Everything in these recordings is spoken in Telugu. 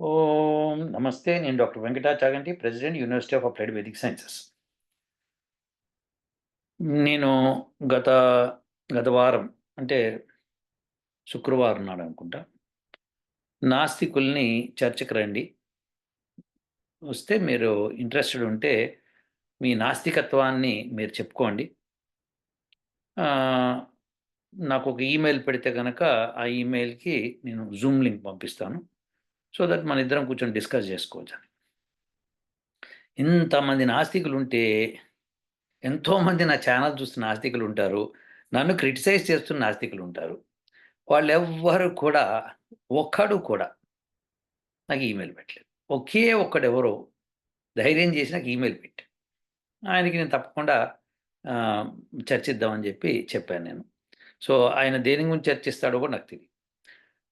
ఓం నమస్తే నేను doctor Venkata Chaganti president university of applied vedic sciences. నేను గత గత వారం అంటే శుక్రవారం నాడు అనుకుంటా నాస్తికుల్ని చర్చకు రండి. వస్తే మీరు ఇంట్రెస్టెడ్ ఉంటే మీ నాస్తికత్వాన్ని మీరు చెప్పుకోండి. నాకు ఒక ఈమెయిల్ పెడితే కనుక ఆ ఈమెయిల్కి నేను జూమ్ లింక్ పంపిస్తాను. సో దట్ మన ఇద్దరం కూర్చొని డిస్కస్ చేసుకోవచ్చు అని ఇంతమంది నాస్తికులు ఉంటే ఎంతోమంది నా ఛానల్ చూస్తున్న నాస్తికులు ఉంటారు నన్ను క్రిటిసైజ్ చేస్తున్న నాస్తికులు ఉంటారు వాళ్ళు ఎవ్వరు కూడా ఒక్కడు కూడా నాకు ఈమెయిల్ పెట్టలేదు. ఒకే ఒక్కడెవరో ధైర్యం చేసి నాకు ఈమెయిల్ పెట్టి ఆయనకి నేను తప్పకుండా చర్చిద్దామని చెప్పి చెప్పాను నేను. సో ఆయన దేని గురించి చర్చిస్తాడో కూడా నాకు తెలియదు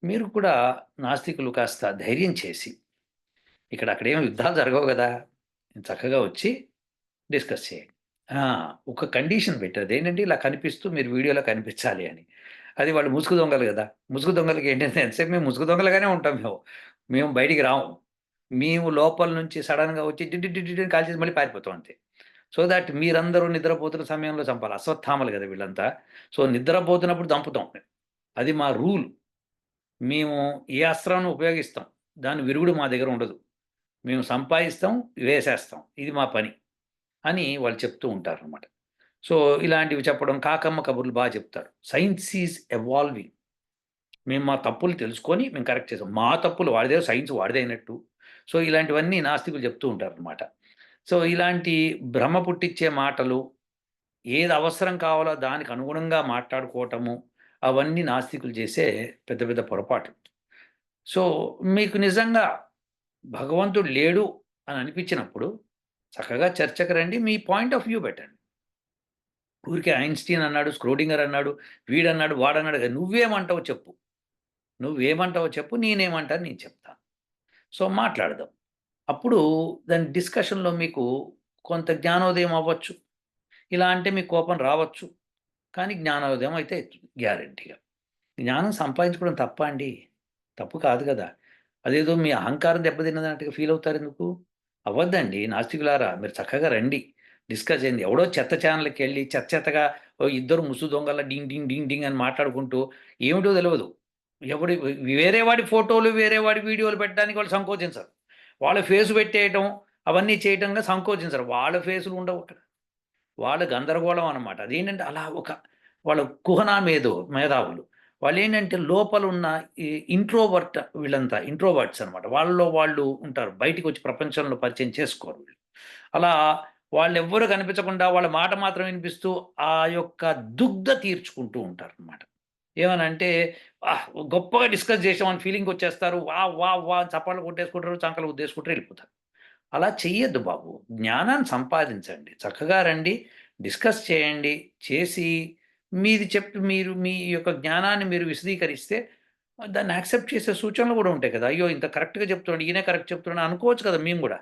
మీరు కూడా నాస్తికులు కాస్త ధైర్యం చేసి ఇక్కడ అక్కడేం యుద్ధాలు జరగవు కదా చక్కగా వచ్చి డిస్కస్ చేయండి. ఒక కండిషన్ పెట్టారు. ఏంటంటే ఇలా కనిపిస్తూ మీరు వీడియోలో కనిపించాలి అని. అది వాళ్ళు ముసుగు దొంగలు కదా. ముసుగు దొంగలకి ఏంటంటే ఎంతసేపు మేము ముసుగు దొంగలుగానే ఉంటాం మేము. మేము బయటికి రాము. మేము లోపల నుంచి సడన్గా వచ్చి డి డి డి కాల్ చేసి మళ్ళీ పారిపోతాం అంతే. సో దట్ మీరందరూ నిద్రపోతున్న సమయంలో చంపాలి. అశ్వత్థామలు కదా వీళ్ళంతా. సో నిద్రపోతున్నప్పుడు చంపుతాం. అది మా రూల్. మేము ఏ అస్త్రాన్ని ఉపయోగిస్తాం? దాని విరుగుడు మా దగ్గర ఉండదు. మేము సంపాదిస్తాం వేసేస్తాం. ఇది మా పని అని వాళ్ళు చెప్తూ ఉంటారు అనమాట సో ఇలాంటివి చెప్పడం కాకమ్మ కబుర్లు బాగా చెప్తారు. సైన్స్ ఈజ్ ఎవాల్వింగ్ మేము మా తప్పులు తెలుసుకొని మేము కరెక్ట్ చేస్తాం. మా తప్పులు వాడిదే సైన్స్ వాడిదైనట్టు సో ఇలాంటివన్నీ నాస్తికులు చెప్తూ ఉంటారు అనమాట సో ఇలాంటి భ్రమ పుట్టించే మాటలు ఏది అవసరం కావాలో దానికి అనుగుణంగా మాట్లాడుకోవటము అవన్నీ నాస్తికులు చేసే పెద్ద పెద్ద పొరపాటు సో మీకు నిజంగా భగవంతుడు లేడు అని అనిపించినప్పుడు చక్కగా చర్చకు రండి మీ పాయింట్ ఆఫ్ వ్యూ పెట్టండి. ఊరికే ఐన్స్టీన్ అన్నాడు స్క్రోడింగర్ అన్నాడు వీడన్నాడు వాడన్నాడు కదా, నువ్వేమంటావో చెప్పు. నువ్వేమంటావో చెప్పు నేనేమంటాను నేను చెప్తాను సో మాట్లాడదాం. అప్పుడు దాని డిస్కషన్లో మీకు కొంత జ్ఞానోదయం అవ్వచ్చు. ఇలా అంటే మీకు కోపం రావచ్చు. కానీ జ్ఞానోదయం అయితే గ్యారంటీగా జ్ఞానం సంపాదించుకోవడం తప్ప అండి. తప్పు కాదు కదా. అదేదో మీ అహంకారం దెబ్బతిన్నదన్నట్టుగా ఫీల్ అవుతారు ఎందుకు? అవ్వద్దండి నాస్తికులారా మీరు చక్కగా రండి. డిస్కస్ అయింది ఎవడో చెత్త ఛానల్కి వెళ్ళి చెత్త చెత్తగా ఓ ఇద్దరు ముసు దొంగల డింగ్ డింగ్ డింగ్ డింగ్ అని మాట్లాడుకుంటూ ఏమిటో తెలియదు ఎవడి వేరే వాడి ఫోటోలు వేరే వాడి వీడియోలు పెట్టడానికి వాళ్ళు సంకోచించరు. వాళ్ళ ఫేస్ పెట్టేయటం అవన్నీ చేయటంగా సంకోచించరు. వాళ్ళ ఫేసులు ఉండవు అక్కడ. వాళ్ళ గందరగోళం అనమాట అదేంటంటే అలా ఒక వాళ్ళ కుహనా మేధో మేధావులు. వాళ్ళు ఏంటంటే లోపల ఉన్న ఈ ఇంట్రోవర్ట్ వీళ్ళంతా ఇంట్రోవర్ట్స్ అనమాట వాళ్ళలో వాళ్ళు ఉంటారు. బయటికి వచ్చి ప్రపంచంలో పరిచయం చేసుకోరు వీళ్ళు. అలా వాళ్ళు ఎవ్వరు కనిపించకుండా వాళ్ళ మాట మాత్రం వినిపిస్తూ ఆ యొక్క దుగ్ధ తీర్చుకుంటూ ఉంటారు అనమాట ఏమనంటే గొప్పగా డిస్కస్ చేసామని ఫీలింగ్ వచ్చేస్తారు. వా వా వా చప్పాలు కొట్టేసుకుంటారు చంకలు ఉద్దేసుకుంటారు వెళ్ళిపోతారు. అలా చెయ్యొద్దు బాబు. జ్ఞానాన్ని సంపాదించండి. చక్కగా రండి. డిస్కస్ చేయండి. చేసి మీది చెప్పి మీరు మీ యొక్క జ్ఞానాన్ని మీరు విశదీకరిస్తే దాన్ని యాక్సెప్ట్ చేసే సూచనలు కూడా ఉంటాయి కదా. అయ్యో ఇంత కరెక్ట్గా చెప్తున్నాడు ఈయనే కరెక్ట్ చెప్తున్నాడు అనుకోవచ్చు కదా మేము కూడా.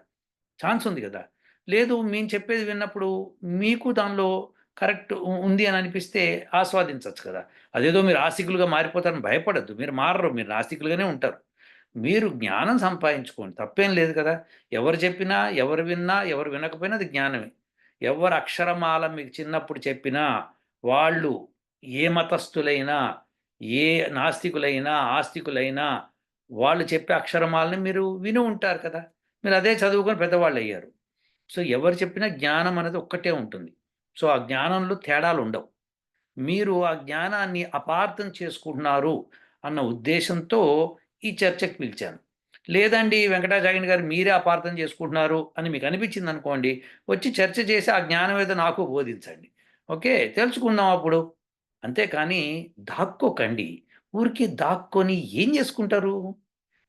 ఛాన్స్ ఉంది కదా. లేదు మేము చెప్పేది విన్నప్పుడు మీకు దానిలో కరెక్ట్ ఉంది అని అనిపిస్తే ఆస్వాదించవచ్చు కదా. అదేదో మీరు ఆస్తికులుగా మారిపోతారని భయపడద్దు. మీరు మారరు మీరు నాస్తికులుగానే ఉంటారు. మీరు జ్ఞానం సంపాదించుకోండి. తప్పేం లేదు కదా? ఎవరు చెప్పినా ఎవరు విన్నా ఎవరు వినకపోయినా అది జ్ఞానమే. ఎవరు అక్షరమాల మీకు చిన్నప్పుడు చెప్పినా వాళ్ళు ఏ మతస్థులైనా ఏ నాస్తికులైనా ఆస్తికులైనా వాళ్ళు చెప్పే అక్షరమాలని మీరు విని ఉంటారు కదా? మీరు అదే చదువుకొని పెద్దవాళ్ళు అయ్యారు సో ఎవరు చెప్పినా జ్ఞానం అనేది ఒక్కటే ఉంటుంది. సో ఆ జ్ఞానంలో తేడాలు ఉండవు. మీరు ఆ జ్ఞానాన్ని అపార్థం చేసుకుంటున్నారు అన్న ఉద్దేశంతో ఈ చర్చకు పిలిచాను. లేదండి వెంకటాచార్యుని గారు మీరే అపార్థం చేసుకుంటున్నారు అని మీకు అనిపించింది అనుకోండి వచ్చి చర్చ చేసి ఆ జ్ఞానం ఏదో నాకు బోధించండి. ఓకే తెలుసుకుందాం అప్పుడు. అంతేకాని దాక్కోకండి. ఊరికి దాక్కొని ఏం చేసుకుంటారు?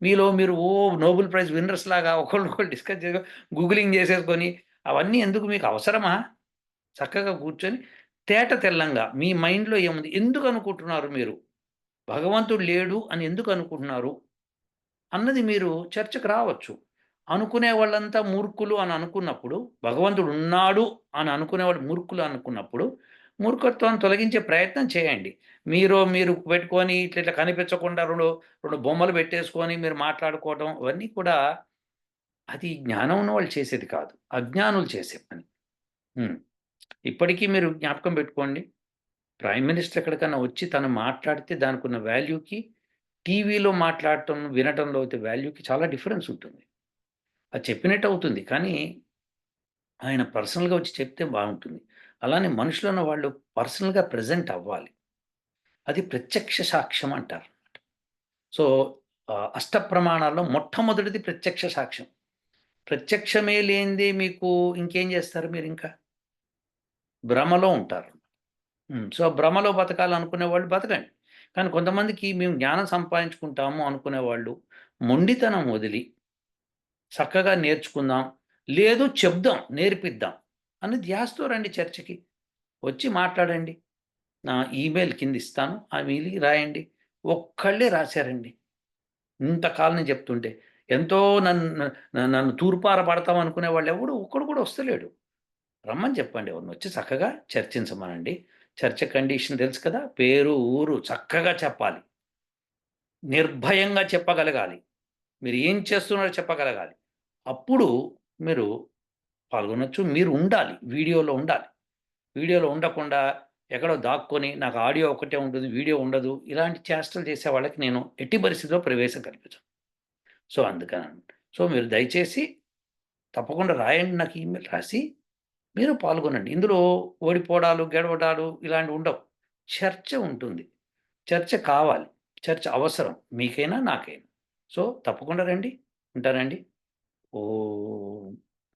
మీలో మీరు ఓ నోబెల్ ప్రైజ్ విన్నర్స్ లాగా ఒకళ్ళొకళ్ళు డిస్కస్ చేసి గూగులింగ్ చేసేసుకొని అవన్నీ ఎందుకు మీకు అవసరమా? చక్కగా కూర్చొని తేట తెల్లంగా మీ మైండ్లో ఏముంది? ఎందుకు అనుకుంటున్నారు మీరు? భగవంతుడు లేడు అని ఎందుకు అనుకుంటున్నారు అన్నది మీరు చర్చకు రావచ్చు అనుకునే వాళ్ళంతా మూర్ఖులు అని అనుకున్నప్పుడు భగవంతుడు ఉన్నాడు అని అనుకునేవాడు మూర్ఖులు అనుకున్నప్పుడు మూర్ఖత్వాన్ని తొలగించే ప్రయత్నం చేయండి. మీరు మీరు పెట్టుకొని ఇట్లా ఇట్లా కనిపించకుండా 2, 2 బొమ్మలు పెట్టేసుకొని మీరు మాట్లాడుకోవడం ఇవన్నీ కూడా అది జ్ఞానం ఉన్న వాళ్ళు చేసేది కాదు. అజ్ఞానులు చేసే పని. ఇప్పటికీ మీరు జ్ఞాపకం పెట్టుకోండి. ప్రైమ్ మినిస్టర్ ఎక్కడికైనా వచ్చి తను మాట్లాడితే దానికున్న వాల్యూకి, టీవీలో మాట్లాడటం, వినటంలో అయితే వాల్యూకి చాలా డిఫరెన్స్ ఉంటుంది. అది చెప్పినట్టు అవుతుంది. కానీ ఆయన పర్సనల్‌గా వచ్చి చెప్తే బాగుంటుంది అలానే మనుషులన్న వాళ్ళు పర్సనల్‌గా ప్రెజెంట్ అవ్వాలి. అది ప్రత్యక్ష సాక్ష్యం అంటారు. సో, అష్ట ప్రమాణాల్లో మొట్టమొదటిది ప్రత్యక్ష సాక్ష్యం. ప్రత్యక్షమే లేనిదే మీకు ఇంకేం చేస్తారు మీరు ఇంకా భ్రమలో ఉంటారు. సో, భ్రమలో బతకాలనుకునే వాళ్ళు బతకండి. కానీ కొంతమందికి మేము జ్ఞానం సంపాదించుకుంటాము అనుకునే వాళ్ళు మొండితనం వదిలి చక్కగా నేర్చుకుందాం. లేదు చెప్దాం, నేర్పిద్దాం అని ధ్యాసతో రండి చర్చకి. వచ్చి మాట్లాడండి. నా ఈమెయిల్ కింద ఇస్తాను. ఆ మెయిల్‌కి రాయండి. ఒక్కళ్ళే రాశారండి ఇంతకాలం నేను చెప్తుంటే. ఎంతో నన్ను నన్ను తూర్పార పడతాం అనుకునే వాళ్ళు ఎవడు ఒక్కడు కూడా వస్తలేడు. రమ్మని చెప్పండి ఎవరినొచ్చి చక్కగా చర్చించమనండి. చర్చ కండిషన్ తెలుసు కదా! పేరు, ఊరు చక్కగా చెప్పాలి. నిర్భయంగా చెప్పగలగాలి. మీరు ఏం చేస్తున్నారో చెప్పగలగాలి. అప్పుడు మీరు పాల్గొనొచ్చు. మీరు ఉండాలి. వీడియోలో ఉండాలి. వీడియోలో ఉండకుండా ఎక్కడో దాక్కొని నాకు ఆడియో ఒకటే ఉంటుంది. వీడియో ఉండదు. ఇలాంటి చేష్టలు చేసే వాళ్ళకి నేను ఎట్టి పరిస్థితిలో ప్రవేశం కల్పించను. సో, అందుకని సో, మీరు దయచేసి తప్పకుండా రాయండి నాకు ఈమెయిల్ రాసి మీరు పాల్గొనండి. ఇందులో ఓడిపోవడాలు, గెడవడాలు ఇలాంటివి ఉండవు. చర్చ ఉంటుంది. చర్చ కావాలి. చర్చ అవసరం. మీకైనా, నాకైనా. సో, తప్పకుండా రండి. ఉంటానండి. ఓ